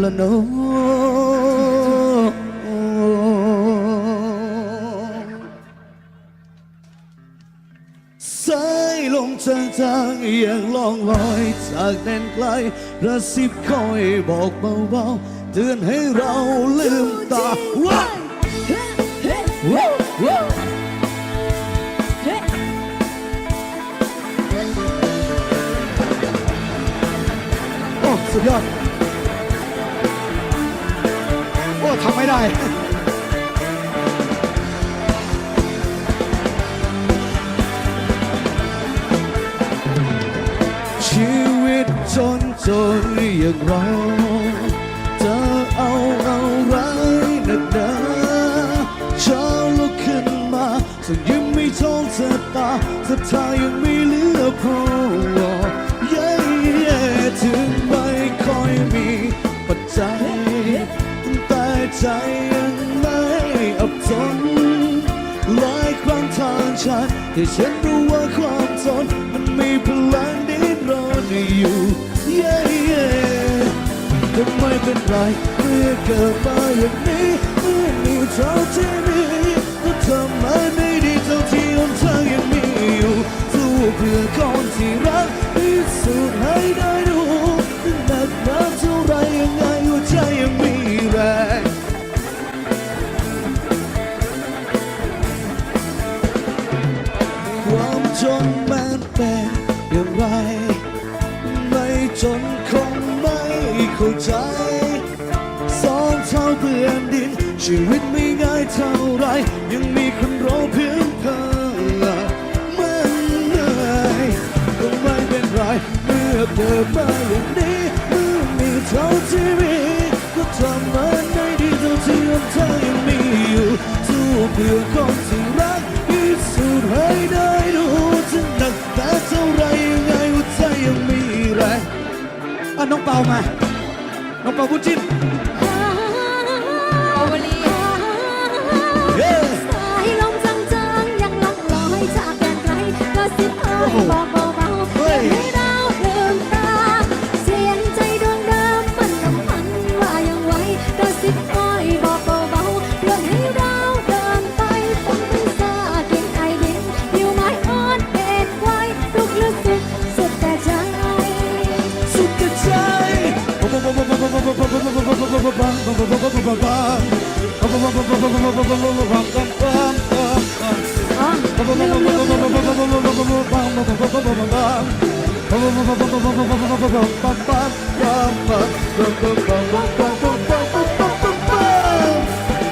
ละนสายลมจางจางๆยังล่องลอยจากแดนไกลกระซิบคอยบอกเบาๆเตือนให้เราลืมตาว้า สุดยอด โอ้ทำไม่ได้ชีวิตจนจนอย่างเราจะเอาอะไรหนักหนาเช้าลุกขึ้นมาจะยิ้มไม่ท้องเธอตาศรัทธายังไม่เหลือพอเย้เย้ถึง ฉันแต่ฉันรู้ว่าความสนมันมีพลังดิ้นรนอยู่ เย้เย้แต่ไม่เป็นไรเมื่อเกิดมาอย่างนี้เมื่อมีเท่าที่มีก็ทำมาใน จนมันเป็นอย่างไร ไม่จนคงไม่เข้าใจ สองเท่าเพื่อนดิน ชีวิตไม่ง่ายเท่าไร ยังมีคนรอเพียงเธอมันเหนื่อยก็ไม่เป็นไร เมื่อเกิดมาอย่างนี้เมื่อมีเท่าที่มีก็ทำมันได้ดีเท่าที่หนทางยังมีอยู่สู้เพื่อคน น้องเปามา น้องเปาพูดจิ้นโอวลีเย้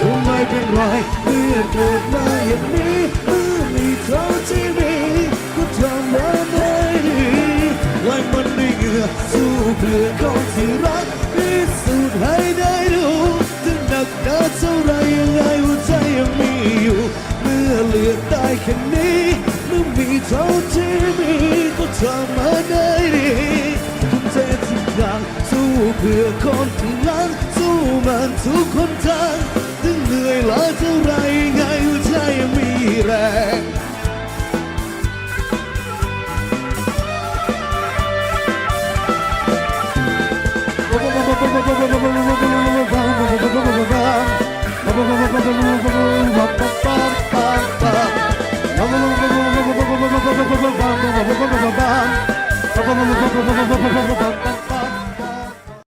คงไม่เป็นไรเมื่อเกิดมาอย่างนี้เมื่อมีเท่าที่มีก็ทำมันให้ดีไล่มันด้วยเหงื่อสู้เพื่อคนที่รัก ค่นี้เมื่อมีเท่าที่มีก็ทำมันได้ดีทุ่มเททุกอย่างสู้เพื่อคนที่รักสู้มันทุกคนทางถึงเหนื่อยล้าเท่าไรยังไงหัวใจยังมีแรง Bam, どこどこどこどこどこどこどこどこどこどこどこどこどこどこどこどこどこどこ